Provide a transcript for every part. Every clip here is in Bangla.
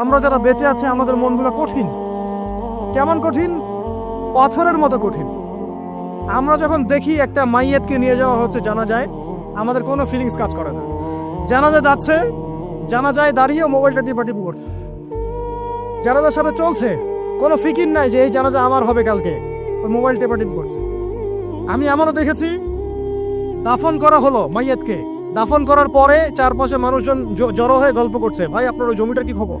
আমরা যারা বেঁচে আছি, আমাদের মনগুলো কঠিন। কেমন কঠিন? পাথরের মতো কঠিন। আমরা যখন দেখি একটা মাইয়াতকে নিয়ে যাওয়া হচ্ছে, জানা যায় আমাদের কোনো ফিলিংস কাজ করে না। জানা যায় যাচ্ছে, জানা যায় দাঁড়িয়ে মোবাইলটা টিপা টিপু করছে। জানাজার সাথে চলছে, কোনো ফিকির নাই যে এই জানাজা আমার হবে কালকে। ওই মোবাইল টেপা করছে। আমি এমনও দেখেছি, দাফন করা হলো মাইয়াতকে। দাফন করার পরে চারপাশে মানুষজন জড়ো হয়ে গল্প করছে, ভাই, আপনার ওই জমিটার কি খবর?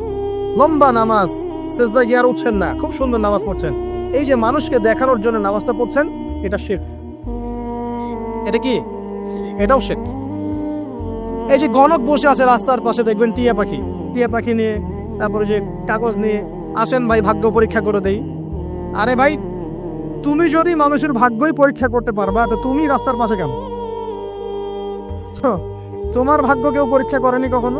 লম্বা নামাজ সেজদা গিয়ে আর উঠছেন না, খুব সুন্দর নামাজ পড়ছেন। এই যে মানুষকে দেখানোর জন্য নামাজটা পড়ছেন, এটা শেখ এটা কি? এটাও শেখ এই যে গণক বসে আছে রাস্তার পাশে, দেখবেন টিয়া পাখি। টিয়া পাখি নিয়ে, তারপরে যে কাগজ নিয়ে, আসেন ভাই, ভাগ্য পরীক্ষা করে দেই। আরে ভাই, তুমি যদি মানুষের ভাগ্যই পরীক্ষা করতে পারবা, তো তুমি রাস্তার পাশে কেন? তোমার ভাগ্য কেউ পরীক্ষা করেনি কখনো?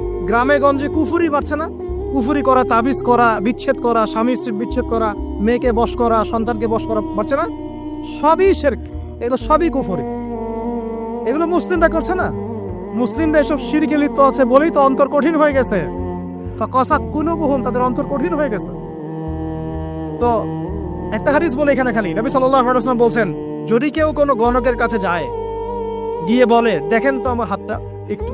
গ্রামে গঞ্জে কুফুরি বাড়ছে না? কুফুরি করা, তাবিজ করা, বিচ্ছেদ করা, স্বামী স্ত্রীর বিচ্ছেদ করা, মেয়েকে বশ করা, সন্তানকে বশ করা বাড়ছে না? সবই শেরক। এগুলো সবই কুফরি। এগুলো মুসলিমরা করছে না? মুসলিমরা এসব শিরকে লিপ্ত আছে বলেই তো অন্তর কঠিন হয়ে গেছে। কসাত কোনো বহুম তাদের অন্তর কঠিন হয়ে গেছে। তো একটা হাদিস বলে এখানে খালি। নবী আলাইহি বলছেন, যদি কেউ কোনো গণকের কাছে যায়, গিয়ে বলে, দেখেন তো আমার হাতটা একটু।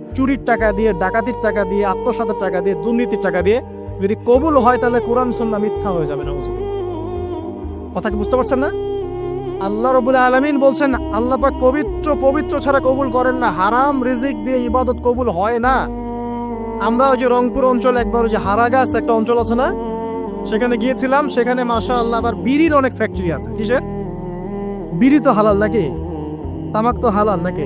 চুরির টাকা দিয়ে, ডাকাতির টাকা দিয়ে, আত্মসাতের টাকা দিয়ে, দুর্নীতির টাকা দিয়ে যদি কবুল হয় তাহলে কোরআন, সুন্নাহ মিথ্যা হয়ে যাবে না কথা কি বুঝতে পারছেন না? আল্লাহ রবুল আলমিন বলছেন, আল্লাহ পাক পবিত্র পবিত্র ছাড়া কবুল করেন না, হারাম রিজিক দিয়ে ইবাদত কবুল হয় না। আমরা ওই যে রংপুর অঞ্চল একবার ওই যে হারাগাছ একটা অঞ্চল আছে না? সেখানে গিয়েছিলাম, সেখানে মাশা আল্লাহ আবার বিড়ির অনেক ফ্যাক্টরি আছে। কিসের? বিড়ি তো হালাল নাকি? তামাক তো হালাল নাকি?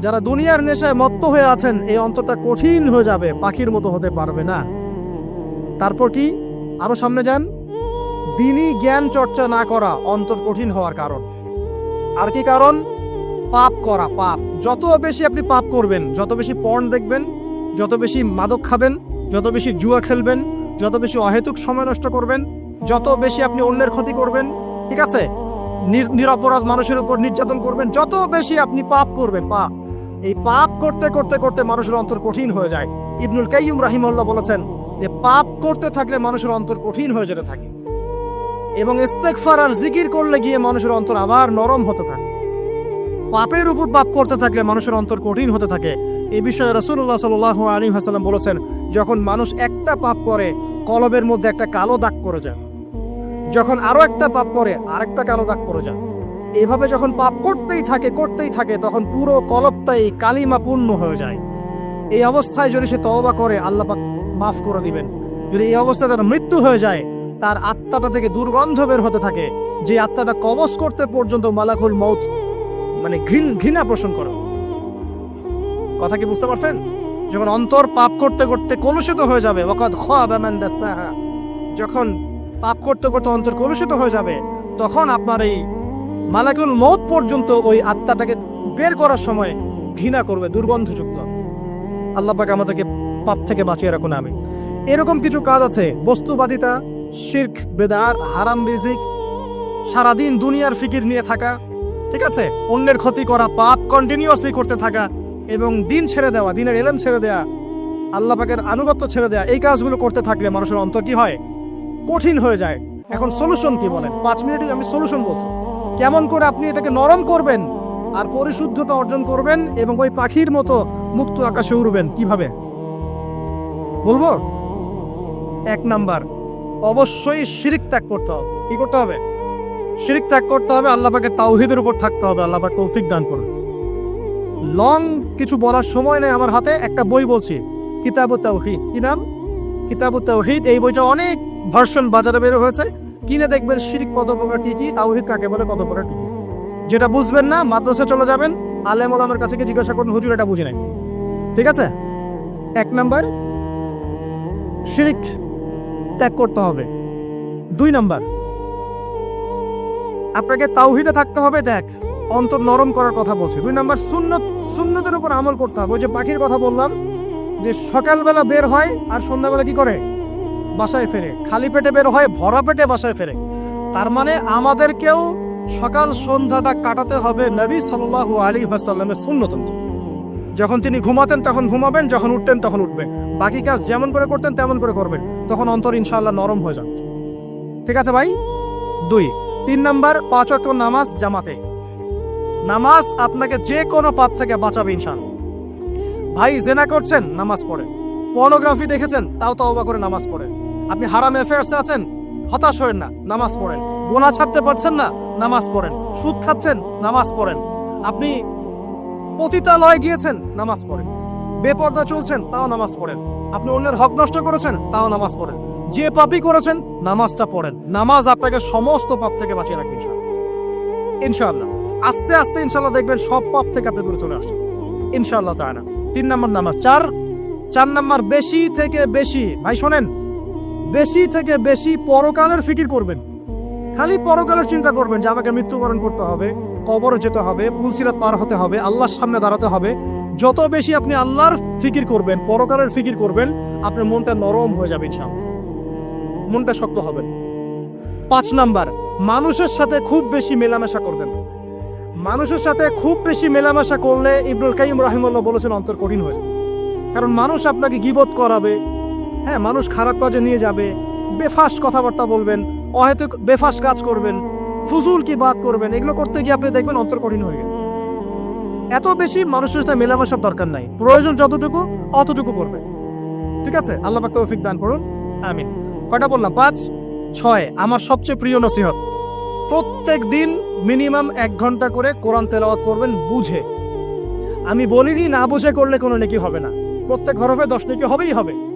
যারা দুনিয়ার নেশায় মত্ত হয়ে আছেন, এই অন্তরটা কঠিন হয়ে যাবে, পাখির মতো হতে পারবে না। তারপর কি? আরও সামনে যান। দিনই জ্ঞান চর্চা না করা অন্তর কঠিন হওয়ার কারণ। আর কি কারণ? পাপ করা, পাপ। যত বেশি আপনি পাপ করবেন, যত বেশি পর্ন দেখবেন, যত বেশি মাদক খাবেন, যত বেশি জুয়া খেলবেন, যত বেশি অহেতুক সময় নষ্ট করবেন, যত বেশি আপনি অন্যের ক্ষতি করবেন, ঠিক আছে? নির- নিরপরাধ মানুষের উপর নির্যাতন করবেন, যত বেশি আপনি পাপ করবেন, পাপ। এই পাপ করতে করতে করতে মানুষের অন্তর কঠিন হয়ে যায়। ইবনুল কাইয়ুম রাহিমাল্লাহ বলেছেন যে, পাপ করতে থাকলে মানুষের অন্তর কঠিন হয়ে যেতে থাকে এবং ইস্তেগফার আর জিকির করলে গিয়ে মানুষের অন্তর আবার নরম হতে থাকে। পাপের উপর পাপ করতে থাকলে মানুষের অন্তর কঠিন হতে থাকে। এই বিষয়ে রসুল্লাহ সাল আলী হাসালাম বলেছেন, যখন মানুষ একটা পাপ করে, কলবের মধ্যে একটা কালো দাগ করে যায়। যখন আরও একটা পাপ করে, আরেকটা কালো দাগ করে যায়। এভাবে যখন পাপ করতেই থাকে করতেই থাকে, তখন পুরো কলপটাই কালিমা পূর্ণ হয়ে যায়। এই অবস্থায় যদি সে তওবা করে, আল্লাহ মাফ করে দিবেন। যদি এই অবস্থায় তার মৃত্যু হয়ে যায়, তার আত্মাটা থেকে দুর্গন্ধ বের হতে থাকে, যে আত্মাটা কবজ করতে পর্যন্ত মালাকুল মৌত মানে ঘৃণ, ঘৃণা পোষণ করে। কথা কি বুঝতে পারছেন? যখন অন্তর পাপ করতে করতে কলুষিত হয়ে যাবে যখন পাপ করতে করতে অন্তর কলুষিত হয়ে যাবে, তখন আপনার এই মালাকুল মৌত পর্যন্ত ওই আত্মাটাকে বের করার সময় ঘৃণা করবে, দুর্গন্ধযুক্ত। আল্লাহ পাক আমাদেরকে পাপ থেকে বাঁচিয়ে রাখুন আমি এরকম কিছু কাজ আছে, বস্তুবাদিতা, শির্ক বেদার হারাম রিজিক, সারাদিন দুনিয়ার ফিকির নিয়ে থাকা, ঠিক আছে? অন্যের ক্ষতি করা, পাপ কন্টিনিউয়াসলি করতে থাকা এবং দিন ছেড়ে দেওয়া, দিনের এলেম ছেড়ে দেওয়া আল্লাহ পাকের আনুগত্য ছেড়ে দেওয়া এই কাজগুলো করতে থাকলে মানুষের অন্তর কি হয়? কঠিন হয়ে যায়। এখন সলিউশন কি বলেন? পাঁচ মিনিটে আমি সলিউশন বলছি। কেমন করে আপনি এটাকে নরম করবেন আর পরিশুদ্ধতা অর্জন করবেন এবং ওই পাখির মতো মুক্ত আকাশে উড়বেন, কীভাবে? বলব? এক নাম্বার, অবশ্যই শিরিক ত্যাগ করতে হবে। কি করতে হবে? শিরিক ত্যাগ করতে হবে, আল্লাহ পাকের তাওহিদের উপর থাকতে হবে, আল্লাহ তৌফিক দান করবে লং কিছু বলার সময় নেই আমার হাতে, একটা বই বলছি কিতাব তাওহিদ। কি নাম? কিতাব তাওহিদ, এই বইটা অনেক ভার্সন বাজারে বের হয়েছে। কিনে দেখবেন শিরিক কত প্রকার কি কি তাওহিদ কাকে বলে কত প্রকার কি। যেটা বুঝবেন না, মাদ্রাসা চলে যাবেন, আলেম ওলামার কাছে জিজ্ঞাসা করুন, হুজুর, এটা বুঝে নাই? ঠিক আছে? এক নাম্বার, শিরিক ত্যাগ করতে হবে। দুই নাম্বার, আপনাকে তাওহিদে থাকতে হবে, দেখ, অন্তর নরম করার কথা বলছি। দুই নাম্বার, সুন্নত, সুন্নতের উপর আমল করতে হবে। ওই যে পাখির কথা বললাম, যে সকালবেলা বের হয় আর সন্ধ্যাবেলা কি করে? বাসায় ফেরে, খালি পেটে বের হয় ভরা পেটে বাসায় ফেরে। তার মানে আমাদেরকেও সকাল সন্ধ্যাটা কাটাতে হবে নবী সাল্লাল্লাহু আলী হাসাল্লামের সুন্নত যখন তিনি ঘুমাতেন তখন ঘুমাবেন, যখন উঠতেন তখন উঠবেন। বাকি কাজ যেমন করে করতেন তেমন করে করবেন। তখন অন্তর ইনশাল্লাহ নরম হয়ে যাবে। ঠিক আছে ভাই? দুই, তিন নাম্বার, পাঁচ ওয়াক্ত নামাজ জামাতে। নামাজ আপনাকে যে কোনো পাপ থেকে বাঁচাবে ইনশান ভাই, জেনা করছেন, নামাজ পড়ে পর্নোগ্রাফি দেখেছেন? তাও তওবা করে নামাজ পড়েন। আপনি হারাম অ্যাফেয়ার্সে আছেন? হতাশ হয়েন না, নামাজ পড়েন। গোনা ছাড়তে পারছেন না, নামাজ পড়েন। সুদ খাচ্ছেন, নামাজ পড়েন। আপনি পতিতালয় গিয়েছেন, নামাজ পড়েন। বেপর্দা চলছেন, তাও নামাজ পড়েন। আপনি অন্যের হক নষ্ট করেছেন, তাও নামাজ পড়েন। যে পাপই করেছেন, নামাজটা পড়েন। নামাজ আপনাকে সমস্ত পাপ থেকে বাঁচিয়ে রাখবে, ইনশাআল্লাহ। আস্তে আস্তে, ইনশাআল্লাহ, দেখবেন সব পাপ থেকে আপনি দূরে চলে আসছেন। ইনশাআল্লাহ তাই না তিন নম্বর নামাজ। চার চার নম্বর বেশি থেকে বেশি। ভাই, শোনেন। বেশি থেকে বেশি পরকালের ফিকির করবেন। খালি পরকালের চিন্তা করবেন যে আমাকে মৃত্যুবরণ করতে হবে, কবরে যেতে হবে, পুলসিরাত পার হতে হবে, আল্লাহর সামনে দাঁড়াতে হবে। যত বেশি আপনি আল্লাহর ফিকির করবেন, পরকালের ফিকির করবেন, আপনার মনটা নরম হয়ে যাবে ইনশাআল্লাহ। মনটা শক্ত হবে। পাঁচ নাম্বার, মানুষের সাথে খুব বেশি মেলামেশা করবেন। মানুষের সাথে খুব বেশি মেলামেশা করলে ইবনুল কাইম রাহিমুল্লাহ বলেছেন অন্তর কঠিন হয়ে যাবে। কারণ মানুষ আপনাকে গিবত করাবে হ্যাঁ মানুষ খারাপ কাজে নিয়ে যাবে। বেফাস কথাবার্তা বলবেন, অহেতুক বেফাস কাজ করবেন, ফুজুল কি বাদ করবেন, এগুলো করতে গিয়ে আপনি দেখবেন অন্তর কঠিন হয়ে গেছে। এত বেশি মানুষের সাথে মেলামেশার দরকার নাই। প্রয়োজন যতটুকু, অতটুকু করবে ঠিক আছে? আল্লাহ পাক তৌফিক দান করুন। আমিন। কয়টা বললাম? পাঁচ, ছয়, আমার সবচেয়ে প্রিয় নসিহত। প্রত্যেক দিন মিনিমাম এক ঘণ্টা করে কোরআন তেলাওয়াত করবেন বুঝে। আমি বলিনি না বুঝে করলে কোনো নেকি হবে না। প্রত্যেক হরফে দশ নেকি হবেই হবে।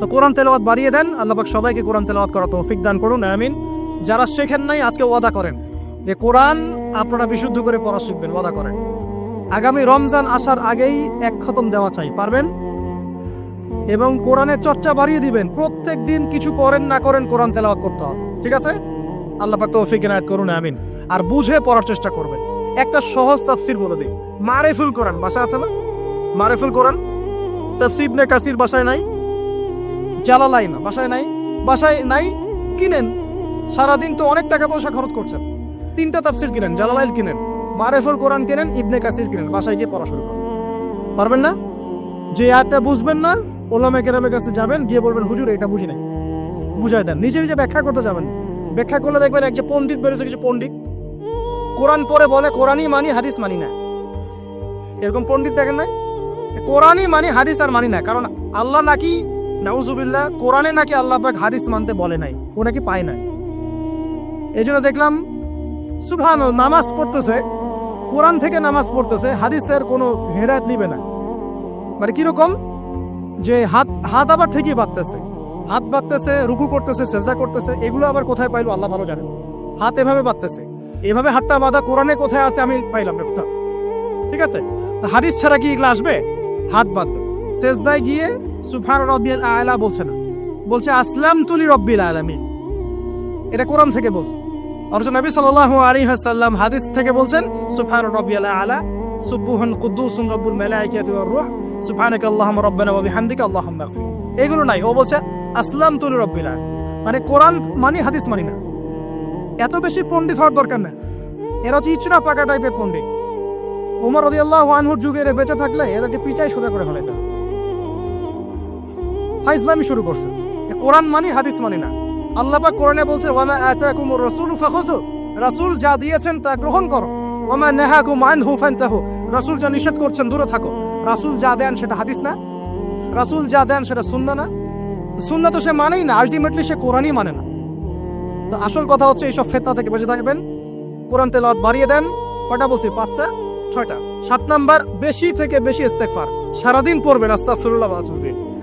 তো কোরআন তেলাওয়াত বাড়িয়ে দেন। আল্লাহপাক সবাইকে কোরআন তেলাওয়াত করা তৌফিক দান করুন, আমিন। যারা শেখেন নাই, আজকে ওয়াদা করেন যে কোরআন আপনারা বিশুদ্ধ করে পড়া শিখবেন, ওয়াদা করেন। আগামী রমজান আসার আগেই এক খতম দেওয়া চাই, পারবেন? এবং কোরআনের চর্চা বাড়িয়ে দিবেন, প্রত্যেক দিন কিছু করেন না করেন, কোরআন তেলাওয়াত করতে হবে। ঠিক আছে? আল্লাহ পাক তৌফিক এনায়েত করুন, আমিন। আর বুঝে পড়ার চেষ্টা করবেন। একটা সহজ তাফসির বলে দিই। মারেফুল কোরআন, বাসা আছে না? মারেফুল কোরআন? তাফসির ইবনে কাসির বাসায় নাই? জালালাই না। বাসায় নাই? বাসায় নাই? কিনেন। সারাদিন তো অনেক টাকা পয়সা খরচ করছেন। তিনটা তাফসির কিনেন, জালালাইল কিনেন, মারেফুল কোরআন কিনেন, ইবনে কাসির কিনেন, বাসায় গিয়ে পড়া শুরু করেন। পারবেন না? যে আয়াতটা বুঝবেন না ওলামে কেরামের কাছে যাবেন, গিয়ে বলবেন, হুজুর, এটা বুঝি নাই। বুঝাই দেন। নিজে নিজে ব্যাখ্যা করতে যাবেন। ব্যাখ্যা করলে দেখবেন এক যে পণ্ডিত বেরোছে, কিছু পণ্ডিত। কোরআন পরে বলে, কোরআনই মানি, হাদিস মানি না। এরকম পণ্ডিত দেখেন না কোরআনই মানি, হাদিস আর মানি না। কারণ আল্লাহ নাকি নাউজুবিল্লাহ, কোরআনে নাকি আল্লাহ পাক হাদিস মানতে বলে নাই, ও নাকি পায় নাই। এই জন্য দেখলাম সুবহান নামাজ পড়তেছে, কোরআন থেকে নামাজ পড়তেছে, হাদিসের কোনো হেদায়ত নিবে না। মানে কীরকম যে হাত হাত আবার ঠিকই বাঁধতেছে, হাত বাঁধতেছে, রুকু করতেছে, সেজদা করতেছে, এগুলো আবার কোথায় পাইলো আল্লাহ ভালো জানেন। হাত এভাবে বাঁধতেছে, এভাবে হাতটা বাঁধা কোরআনে কোথায় আছে আমি পাইলাম না কোথাও। ঠিক আছে? হাদিস ছাড়া কি এগুলো আসবে? হাত বাঁধবে। সেজদায় গিয়ে সুফান রব্বিল আয়লা বলছে না। বলছে আসলাম তুলি রব্বিল আলামিন। এটা কোরআন থেকে বলছে। অথচ নবী আলাইহি ওয়াসাল্লাম হাদিস থেকে বলছেন রাব্বিয়াল আলা কুদ্দুসুন রব্বুল এগুলো নাই। ও বলছে আসলাম তুলি রব্বিল মানে কোরআন মানে হাদিস মানি না। এত বেশি পণ্ডিত হওয়ার দরকার না। এরা হচ্ছে পাকা টাইপের পণ্ডিত। ওমর রাদিয়াল্লাহু আনহুর যুগে এরা বেঁচে থাকলে এদেরকে পিচাই সোজা করে ফেলাইতে ফাইজলামি শুরু করছে। কোরআন মানি, হাদিস মানি না। আল্লাহ পাক কোরআনে বলছে ওয়ামা আতাকুমুর রাসূলু ফাখুযু। রাসূল যা দিয়েছেন তা গ্রহণ করো। ওয়ামা নাহাকুম আনহু ফানতাহু। রাসূল যা নিষেধ করছেন, দূরে থাকো। রাসূল যা দেন সেটা হাদিস না। রাসূল যা দেন সেটা সুন্নাহ না। সুন্নাহ তো সে মানেই না আলটিমেটলি সে কোরআনই মানে না। তো আসল কথা হচ্ছে, এইসব ফেতনা থেকে বেঁচে থাকবেন। কোরআন তেলাওয়াত বাড়িয়ে দেন। কয়টা বলছি? পাঁচটা? ছয়টা? সাত নাম্বার, বেশি থেকে বেশি ইস্তেগফার। সারাদিন পড়বেন, আস্তাগফিরুল্লাহ ওয়া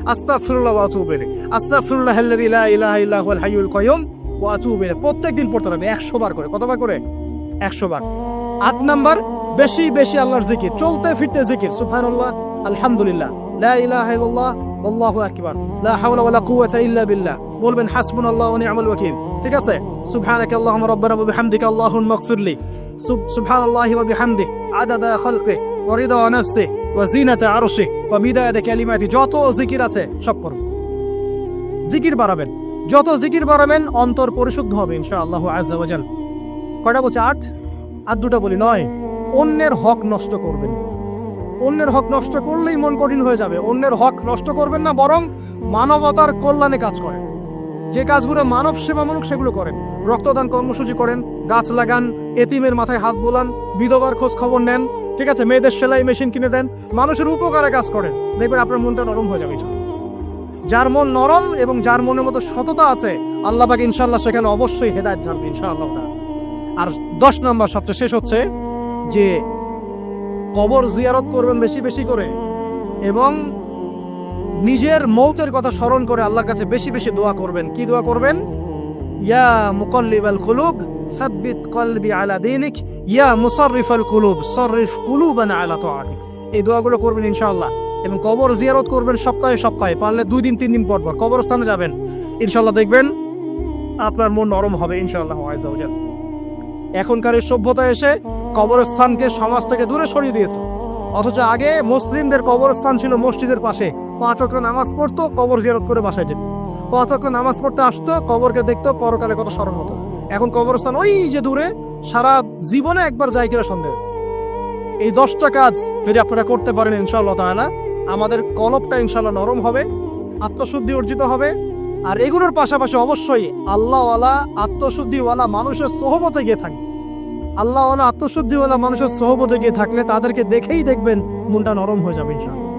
ইলাইহি আস্তাগফিরুল্লাহ ওয়া আতুবু ইলাইহি। আস্তাগফিরুল্লাহ আল্লাযী লা ইলাহা ইল্লা হুয়াল হাইয়ুল কাইয়ুম ওয়া আতুবু ইলাইহি। প্রত্যেকদিন পড়তে হবে 100 বার করে। কতবার করে? 100 বার। আট নাম্বার, বেশি বেশি আল্লাহর জিকির। চলতে ফিরতে জিকির। সুবহানাল্লাহ, আলহামদুলিল্লাহ। ইলাহা ঠিক আছে? সুবহানাকা আল্লাহুম্মা রাব্বানা ওয়া বিহামদিকা আল্লাহুম্মা ইগফিরলি সুবহানাল্লাহি ওয়া বিহামদিহি। আদাদা খালকিহি ওয়া রিদা নাফসিহি ওয়া মিদাদা কালিমাতি, যত জিকির আছে সব করুন জিকির বাড়াবেন। যত জিকির বাড়াবেন, অন্তর পরিশুদ্ধ হবে কয়টা বলছে? আট? আর দুটা বলি নয়। অন্যের হক নষ্ট করবেন। অন্যের হক নষ্ট করলেই মন কঠিন হয়ে যাবে। অন্যের হক নষ্ট করবেন না, বরং মানবতার কল্যাণে কাজ করেন। যে কাজগুলো মানব সেবামূলক, সেগুলো করেন। রক্তদান কর্মসূচি করেন, গাছ লাগান, এতিমের মাথায় হাত বোলান, বিধবার খোঁজ খবর নেন ঠিক আছে, মেয়েদের সেলাই মেশিন কিনে দেন, মানুষের উপকারে কাজ করেন। দেখবেন আপনার মনটা নরম হয়ে যাবে যার মন নরম এবং যার মনের মতো সততা আছে আল্লাহ পাক ইনশাল্লাহ সেখানে অবশ্যই হেদায়ত ঢালবে ইনশাআল্লাহ আর দশ নম্বর, সবচেয়ে শেষ হচ্ছে যে কবর জিয়ারত করবেন বেশি বেশি করে এবং নিজের মৌতের কথা স্মরণ করে আল্লাহর কাছে বেশি বেশি দোয়া করবেন। কি দোয়া করবেন? ইয়া মুকাল্লিবাল কুলুব সাব্বিত কলবি আলা দীনিক ইয়া কুলুব কুলুবানা আলা তাআতিক এই দোয়াগুলো করবেন ইনশাআল্লাহ। এবং কবর জিয়ারত করবেন সপ্তাহে সপ্তাহে। পারলে দুই দিন, তিন দিন পর পর কবরস্থানে যাবেন। দেখবেন আপনার মন নরম হবে ইনশাআল্লাহ এখনকার এই সভ্যতা এসে কবরস্থানকে সমাজ থেকে দূরে সরিয়ে দিয়েছে। অথচ আগে মুসলিমদের কবরস্থান ছিল মসজিদের পাশে। পাঁচ অক্ট নামাজ পড়তো, কবর জিয়ারত করে বাসায় যেত। পাঁচ অক্ট নামাজ পড়তে আসতো, কবরকে দেখতো, পরকালে কত স্মরণ হতো। এখন কবরস্থান ওই যে দূরে, সারা জীবনে একবার যাই কিনা সন্দেহ। এই দশটা কাজ যদি আপনারা করতে পারেন ইনশাআল্লাহ তাআলা, আমাদের কলবটা ইনশাল্লাহ নরম হবে, আত্মশুদ্ধি অর্জিত হবে। আর এগুলোর পাশাপাশি অবশ্যই আল্লাহওয়ালা, আত্মশুদ্ধিওয়ালা মানুষের সহবতে গিয়ে থাকবে। আল্লাহওয়ালা, আত্মশুদ্ধিওয়ালা মানুষের সহবতে গিয়ে থাকলে তাদেরকে দেখেই দেখবেন মনটা নরম হয়ে যাবে ইনশাল্লাহ